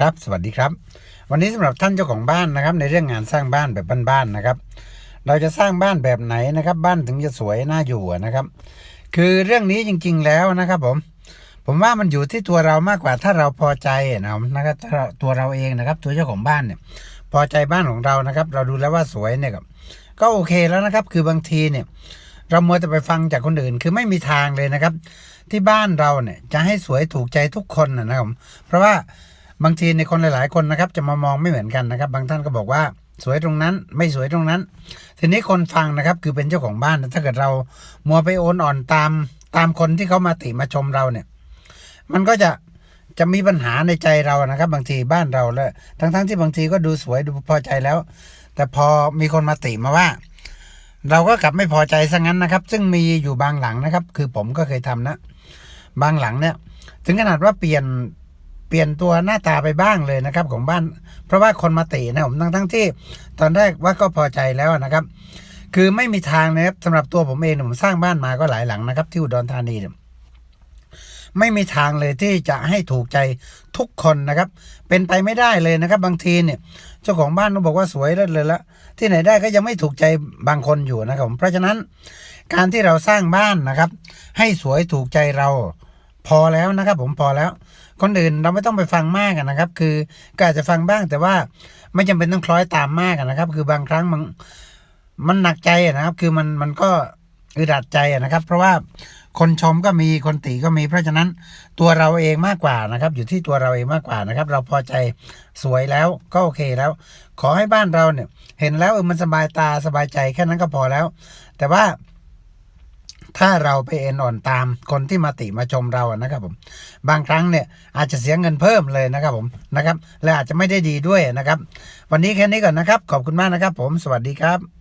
ครับ สวัสดีครับ วันนี้สำหรับท่านเจ้าของบ้านนะครับ ในเรื่องงานสร้างบ้านแบบบ้านๆนะครับ เราจะสร้างบ้านแบบไหนนะครับ บ้านถึงจะสวยน่าอยู่นะครับ คือเรื่องนี้จริง ๆ แล้วนะครับผมผมว่ามันอยู่ที่ตัวเรามากกว่าถ้าเราพอใจนะครับนะครับตัวเราเองนะครับ ตัวเจ้าของบ้านเนี่ยพอใจบ้านของเรานะครับ เราดูแล้วว่าสวยเนี่ยครับก็โอเคแล้วนะครับ คือบางทีเนี่ย เรามัวแต่ไปฟังจากคนอื่น คือไม่มีทางเลยนะครับ ที่บ้านเราเนี่ยจะให้สวยถูกใจทุกคนนะครับเพราะว่า บางทีในคนหลาย ๆ คนนะครับจะมามองไม่เหมือนกันนะครับ บางท่านก็บอกว่าสวยตรงนั้น ไม่สวยตรงนั้น ทีนี้คนฟังนะครับคือเป็นเจ้าของบ้านถ้าเกิดเรามัวไปโอนอ่อนตามตามคนที่เขามาติมาชมเราเนี่ย มันก็จะจะมีปัญหาในใจเรานะครับ บางทีบ้านเราแล้วทั้งๆที่บางทีก็ดูสวยดูพอใจแล้ว แต่พอมีคนมาติมาว่า เราก็กลับไม่พอใจซะงั้นนะครับ ซึ่งมีอยู่บางหลังนะครับ คือผมก็เคยทำนะ บางหลังเนี่ย ถึงขนาดว่าเปลี่ยน เปลี่ยนตัวหน้าตาไปบ้างเลยนะครับของบ้าน เพราะว่าคนมาตินะผมทั้งทั้งที่ ตอนแรกว่าก็พอใจแล้วนะครับ คือไม่มีทางนะครับสำหรับตัวผมเองผมสร้างบ้านมาก็หลายหลังนะครับ ที่อุดรธานีไม่มีทางเลยที่จะให้ถูกใจทุกคนนะครับ เป็นไปไม่ได้เลยนะครับ บางทีเนี่ย เจ้าของบ้านเขาบอกว่าสวยเลิศเลยละที่ไหนได้ก็ยังไม่ถูกใจบางคนอยู่นะครับผมเพราะฉะนั้นการที่เราสร้างบ้านนะครับ ให้สวยถูกใจเรา พอแล้วนะครับ ผมพอแล้ว คนอื่นเราไม่ต้องไปฟังมากนะครับ คือก็อาจจะฟังบ้างแต่ว่าไม่จำเป็นต้องคล้อยตามมากนะครับ คือบางครั้งมันมันหนักใจนะครับ คือมันมันก็อึดอัดใจนะครับ เพราะว่าคนชมก็มีคนติก็มี เพราะฉะนั้นตัวเราเองมากกว่านะครับ อยู่ที่ตัวเราเองมากกว่านะครับ เราพอใจสวยแล้วก็โอเคแล้ว ขอให้บ้านเราเนี่ย เห็นแล้วเออมันสบายตาสบายใจแค่นั้นก็พอแล้ว แต่ว่า ถ้าเราไปเอ็นอ่อนตามคนที่มาติมาชมเราอะนะครับผมบางครั้งเนี่ยอาจจะเสียเงินเพิ่มเลยนะครับผมนะครับและอาจจะไม่ได้ดีด้วยนะครับ วันนี้แค่นี้ก่อนนะครับ ขอบคุณมากนะครับ ผมสวัสดีครับ